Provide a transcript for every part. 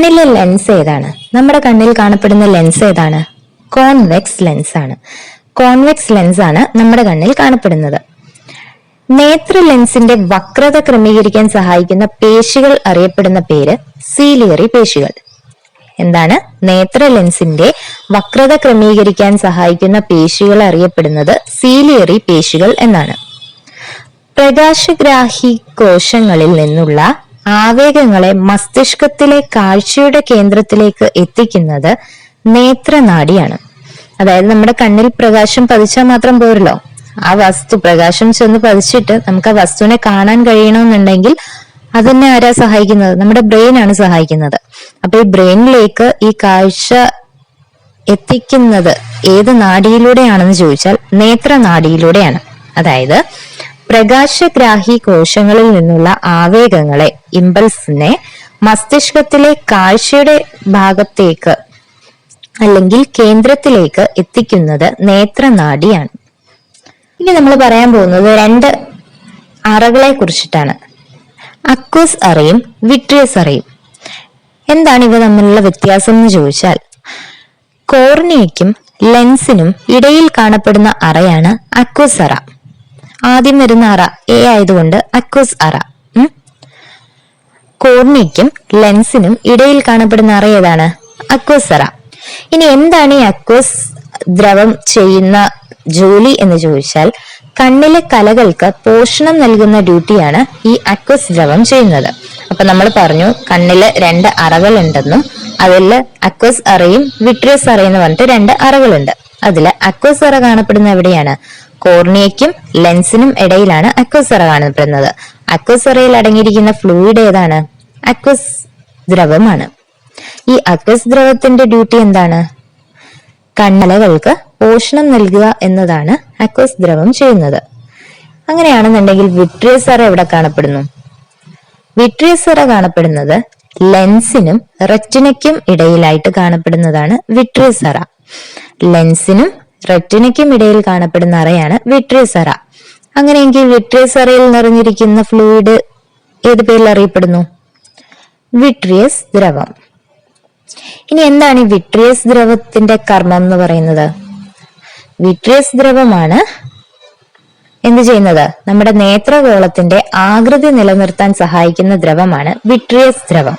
കണ്ണിലെ ലെൻസ് ഏതാണ്? നമ്മുടെ കണ്ണിൽ കാണപ്പെടുന്ന ലെൻസ് ഏതാണ്? കോൺവെക്സ് ലെൻസ് ആണ്. കോൺവെക്സ് ലെൻസ് ആണ് നമ്മുടെ കണ്ണിൽ കാണപ്പെടുന്നത്. നേത്ര ലെൻസിന്റെ വക്രത ക്രമീകരിക്കാൻ സഹായിക്കുന്ന പേശികൾ അറിയപ്പെടുന്ന പേര് സീലിയറി പേശികൾ. എന്താണ്? നേത്ര ലെൻസിന്റെ വക്രത ക്രമീകരിക്കാൻ സഹായിക്കുന്ന പേശികൾ അറിയപ്പെടുന്നത് സീലിയറി പേശികൾ എന്നാണ്. പ്രകാശഗ്രാഹി കോശങ്ങളിൽ നിന്നുള്ള ആവേഗങ്ങളെ മസ്തിഷ്കത്തിലെ കാഴ്ചയുടെ കേന്ദ്രത്തിലേക്ക് എത്തിക്കുന്നത് നേത്രനാടിയാണ്. അതായത് നമ്മുടെ കണ്ണിൽ പ്രകാശം പതിച്ചാൽ മാത്രം പോരല്ലോ. ആ വസ്തു പ്രകാശം ചെന്ന് പതിച്ചിട്ട് നമുക്ക് ആ വസ്തുവിനെ കാണാൻ കഴിയണമെന്നുണ്ടെങ്കിൽ അതിനെ ആരാ സഹായിക്കുന്നത്? നമ്മുടെ ബ്രെയിൻ ആണ് സഹായിക്കുന്നത്. അപ്പൊ ഈ ബ്രെയിനിലേക്ക് ഈ കാഴ്ച എത്തിക്കുന്നത് ഏത് നാടിയിലൂടെയാണെന്ന് ചോദിച്ചാൽ നേത്രനാടിയിലൂടെയാണ്. അതായത് പ്രകാശഗ്രാഹി കോശങ്ങളിൽ നിന്നുള്ള ആവേഗങ്ങളെ ഇമ്പൾസിനെ മസ്തിഷ്കത്തിലെ കാഴ്ചയുടെ ഭാഗത്തേക്ക് അല്ലെങ്കിൽ കേന്ദ്രത്തിലേക്ക് എത്തിക്കുന്നത് നേത്രനാടിയാണ് ഇനി നമ്മൾ പറയാൻ പോകുന്നത് രണ്ട് അറകളെ കുറിച്ചിട്ടാണ്. അക്വസ് അറയും വിട്രിയസ് അറയും. എന്താണ് ഇവ തമ്മിലുള്ള വ്യത്യാസം എന്ന് ചോദിച്ചാൽ കോർണിയയ്ക്കും ലെൻസിനും ഇടയിൽ കാണപ്പെടുന്ന അറയാണ് അക്വസ് അറ. ആദ്യം വരുന്ന അറ എ ആയതുകൊണ്ട് അക്വസ് അറ കോർണിക്കും ലെൻസിനും ഇടയിൽ കാണപ്പെടുന്ന അറ ഏതാണ്? അക്വസ് അറ. ഇനി എന്താണ് ഈ അക്വസ് ദ്രവം ചെയ്യുന്ന ജോലി എന്ന് ചോദിച്ചാൽ കണ്ണിലെ കലകൾക്ക് പോഷണം നൽകുന്ന ഡ്യൂട്ടിയാണ് ഈ അക്വസ് ദ്രവം ചെയ്യുന്നത്. അപ്പൊ നമ്മൾ പറഞ്ഞു കണ്ണിൽ രണ്ട് അറകൾ ഉണ്ടെന്നും അതിൽ അക്വസ് അറയും വിട്രിയസ് അറയും എന്ന് പറഞ്ഞിട്ട് രണ്ട് അറകളുണ്ട്. അതിൽ അക്വസ് അറ കാണപ്പെടുന്ന എവിടെയാണ്? കോർണിയയ്ക്കും ലെൻസിനും ഇടയിലാണ് അക്വസറ കാണപ്പെടുന്നത്. അക്വസറയിൽ അടങ്ങിയിരിക്കുന്ന ഫ്ലൂയിഡ് ഏതാണ്? അക്വസ് ദ്രവമാണ്. ഈ അക്വസ് ദ്രവത്തിന്റെ ഡ്യൂട്ടി എന്താണ്? കണ്ണലകൾക്ക് പോഷണം നൽകുക എന്നതാണ് അക്വസ് ദ്രവം ചെയ്യുന്നത്. അങ്ങനെയാണെന്നുണ്ടെങ്കിൽ വിട്രിയസ് അറ എവിടെ കാണപ്പെടുന്നു? വിട്രിയസറ കാണപ്പെടുന്നത് ലെൻസിനും റെറ്റിനയ്ക്കും ഇടയിലായിട്ട് കാണപ്പെടുന്നതാണ് വിട്രിയസറ ലെൻസിനും റെറ്റിനയ്ക്കും ഇടയിൽ കാണപ്പെടുന്ന അറയാണ് വിട്രേസറ അങ്ങനെയെങ്കിൽ വിട്രേസറയിൽ നിറഞ്ഞിരിക്കുന്ന ഫ്ലൂയിഡ് ഏത് പേരിൽ അറിയപ്പെടുന്നു? വിട്രിയസ് ദ്രവം. ഇനി എന്താണ് ഈ വിട്രിയസ് ദ്രവത്തിന്റെ കർമ്മം എന്ന് പറയുന്നത്? വിട്രിയസ് ദ്രവമാണ് എന്ത് ചെയ്യുന്നത്? നമ്മുടെ നേത്രഗോളത്തിന്റെ ആകൃതി നിലനിർത്താൻ സഹായിക്കുന്ന ദ്രവമാണ് വിട്രിയസ് ദ്രവം.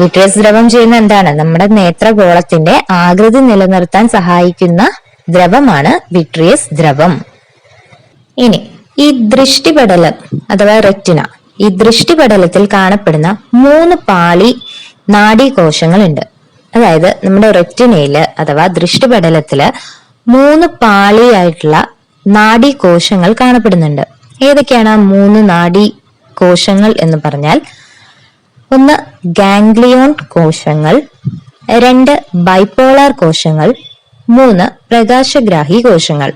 വിട്രിയസ് ദ്രവം ചെയ്യുന്ന എന്താണ്? നമ്മുടെ നേത്രഗോളത്തിന്റെ ആകൃതി നിലനിർത്താൻ സഹായിക്കുന്ന ദ്രവമാണ് വിട്രിയസ് ദ്രവം. ഇനി ഈ ദൃഷ്ടിപടലം അഥവാ റെറ്റിന ഈ ദൃഷ്ടിപടലത്തിൽ കാണപ്പെടുന്ന മൂന്ന് പാളി നാഡീകോശങ്ങളുണ്ട്. അതായത് നമ്മുടെ റെറ്റിനയിൽ അഥവാ ദൃഷ്ടിപടലത്തിൽ മൂന്ന് പാളിയായിട്ടുള്ള നാഡീകോശങ്ങൾ കാണപ്പെടുന്നുണ്ട്. ഏതൊക്കെയാണ് ആ മൂന്ന് നാഡീ കോശങ്ങൾ എന്ന് പറഞ്ഞാൽ ഒന്ന് ഗാംഗ്ലിയോൺ കോശങ്ങൾ രണ്ട് ബൈപ്പോളാർ കോശങ്ങൾ മൂന്ന് പ്രകാശഗ്രാഹി കോശങ്ങൾ.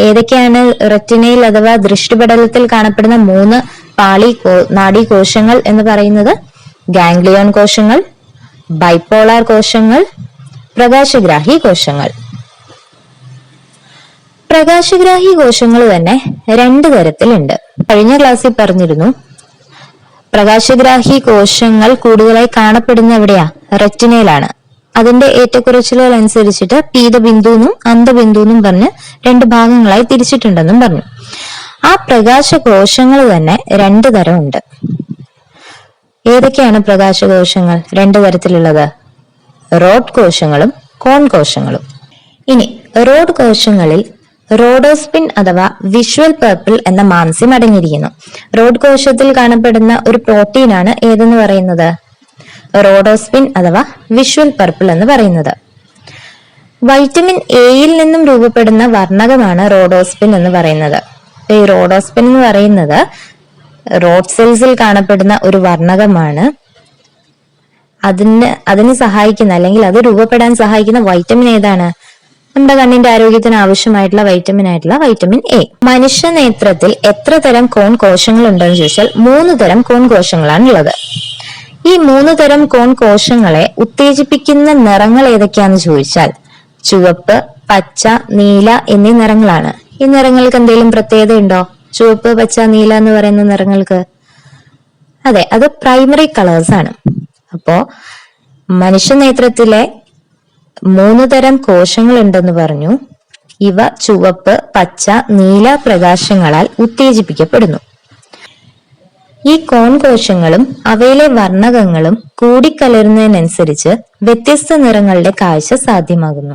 ഏതൊക്കെയാണ് റെറ്റിനയിൽ അഥവാ ദൃഷ്ടിപടലത്തിൽ കാണപ്പെടുന്ന മൂന്ന് പാളി കോ- നാഡീകോശങ്ങൾ എന്ന് പറയുന്നത്? ഗാംഗ്ലിയോൺ കോശങ്ങൾ ബൈപോളാർ കോശങ്ങൾ പ്രകാശഗ്രാഹി കോശങ്ങൾ. പ്രകാശഗ്രാഹി കോശങ്ങൾ തന്നെ രണ്ട് തരത്തിലുണ്ട്. കഴിഞ്ഞ ക്ലാസ്സിൽ പറഞ്ഞിരുന്നു പ്രകാശഗ്രാഹി കോശങ്ങൾ കൂടുതലായി കാണപ്പെടുന്ന എവിടെയാ? റെറ്റിനയിലാണ്. അതിന്റെ ഏറ്റക്കുറച്ചിലുകൾ അനുസരിച്ചിട്ട് പീതബിന്ദു എന്നും അന്തബിന്ദു എന്നും പറഞ്ഞ് രണ്ട് ഭാഗങ്ങളായി തിരിച്ചിട്ടുണ്ടെന്നും പറഞ്ഞു. ആ പ്രകാശകോശങ്ങൾ തന്നെ രണ്ട് തരമുണ്ട്. ഏതൊക്കെയാണ് പ്രകാശകോശങ്ങൾ? രണ്ട് തരത്തിലുള്ളത്. റോഡ് കോശങ്ങളും കോൺ കോശങ്ങളും. ഇനി റോഡ് കോശങ്ങളിൽ റോഡോസ്പിൻ അഥവാ വിഷ്വൽ പർപ്പിൾ എന്ന മാംസ്യം അടങ്ങിയിരിക്കുന്നു. റോഡ് കോശത്തിൽ കാണപ്പെടുന്ന ഒരു പ്രോട്ടീനാണ് ഏതെന്ന് പറയുന്നത്? റോഡോസ്പിൻ അഥവാ വിഷ്വൽ പർപ്പിൾ എന്ന് പറയുന്നത്. വൈറ്റമിൻ എയിൽ നിന്നും രൂപപ്പെടുന്ന വർണകമാണ് റോഡോസ്പിൻ എന്ന് പറയുന്നത്. ഈ റോഡോസ്പിൻ എന്ന് പറയുന്നത് റോഡ് സെൽസിൽ കാണപ്പെടുന്ന ഒരു വർണകമാണ്. അതിന് അതിന് സഹായിക്കുന്ന അല്ലെങ്കിൽ അത് രൂപപ്പെടാൻ സഹായിക്കുന്ന വൈറ്റമിൻ ഏതാണ്? നമ്മുടെ കണ്ണിന്റെ ആരോഗ്യത്തിന് ആവശ്യമായിട്ടുള്ള വൈറ്റമിൻ ആയിട്ടുള്ള വൈറ്റമിൻ എ മനുഷ്യ നേത്രത്തിൽ എത്ര തരം കോൺ കോശങ്ങൾ ഉണ്ടെന്ന് ചോദിച്ചാൽ മൂന്ന് തരം കോൺ കോശങ്ങളാണ് ഉള്ളത് ഈ മൂന്ന് തരം കോൺ കോശങ്ങളെ ഉത്തേജിപ്പിക്കുന്ന നിറങ്ങൾ ഏതൊക്കെയാന്ന് ചോദിച്ചാൽ ചുവപ്പ് പച്ച നീല എന്നീ നിറങ്ങളാണ്. ഈ നിറങ്ങൾക്ക് എന്തെങ്കിലും പ്രത്യേകത ഉണ്ടോ ചുവപ്പ് പച്ച നീല എന്ന് പറയുന്ന നിറങ്ങൾക്ക്? അതെ അത് പ്രൈമറി കളേഴ്സ് ആണ്. അപ്പോ മനുഷ്യനേത്രത്തിലെ മൂന്ന് തരം കോശങ്ങൾ ഉണ്ടെന്ന് പറഞ്ഞു. ഇവ ചുവപ്പ് പച്ച നീല പ്രകാശങ്ങളാൽ ഉത്തേജിപ്പിക്കപ്പെടുന്നു. ഈ കോൺ കോശങ്ങളും അവയിലെ വർണകങ്ങളും കൂടിക്കലരുന്നതിനനുസരിച്ച് വ്യത്യസ്ത നിറങ്ങളുടെ കാഴ്ച സാധ്യമാകുന്നു.